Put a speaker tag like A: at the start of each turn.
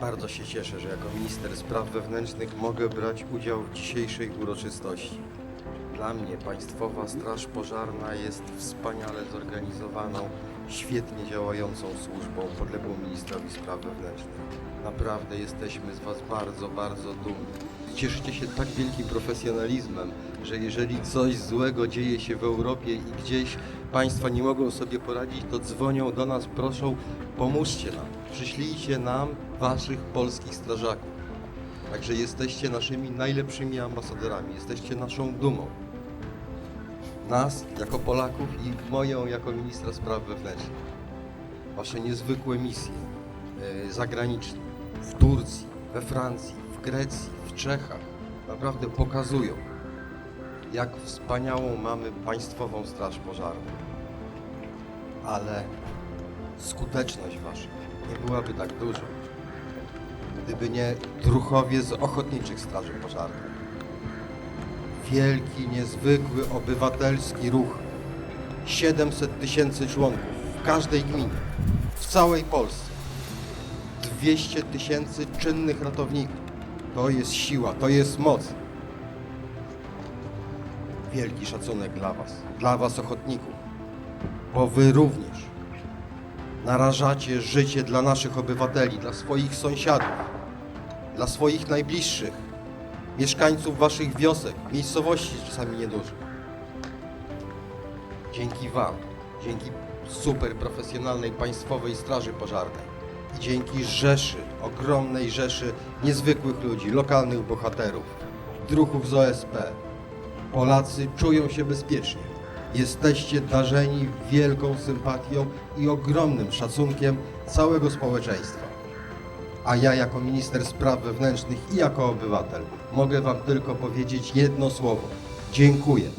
A: Bardzo się cieszę, że jako minister spraw wewnętrznych mogę brać udział w dzisiejszej uroczystości. Dla mnie Państwowa Straż Pożarna jest wspaniale zorganizowaną, świetnie działającą służbą podległą ministrowi spraw wewnętrznych. Naprawdę jesteśmy z Was bardzo, bardzo dumni. Cieszycie się tak wielkim profesjonalizmem, że jeżeli coś złego dzieje się w Europie i gdzieś Państwa nie mogą sobie poradzić, to dzwonią do nas, proszą, pomóżcie nam. Przyślijcie nam Waszych polskich strażaków. Także jesteście naszymi najlepszymi ambasadorami, jesteście naszą dumą. Nas jako Polaków i moją jako ministra spraw wewnętrznych. Wasze niezwykłe misje e, zagraniczne w Turcji, we Francji, w Grecji, w Czechach naprawdę pokazują, jak wspaniałą mamy państwową straż pożarną. Ale skuteczność wasza nie byłaby tak duża, gdyby nie druchowie z ochotniczych straży pożarnych. Wielki, niezwykły, obywatelski ruch. 700 tysięcy członków w każdej gminie, w całej Polsce. 200 tysięcy czynnych ratowników. To jest siła, to jest moc. Wielki szacunek dla Was, dla Was ochotników, bo Wy również narażacie życie dla naszych obywateli, dla swoich sąsiadów, dla swoich najbliższych, mieszkańców Waszych wiosek, miejscowości czasami niedużych. Dzięki Wam, dzięki super profesjonalnej Państwowej Straży Pożarnej i dzięki rzeszy, ogromnej rzeszy niezwykłych ludzi, lokalnych bohaterów, druhów z OSP, Polacy czują się bezpiecznie. Jesteście darzeni wielką sympatią i ogromnym szacunkiem całego społeczeństwa. A ja jako minister spraw wewnętrznych i jako obywatel mogę Wam tylko powiedzieć jedno słowo. Dziękuję.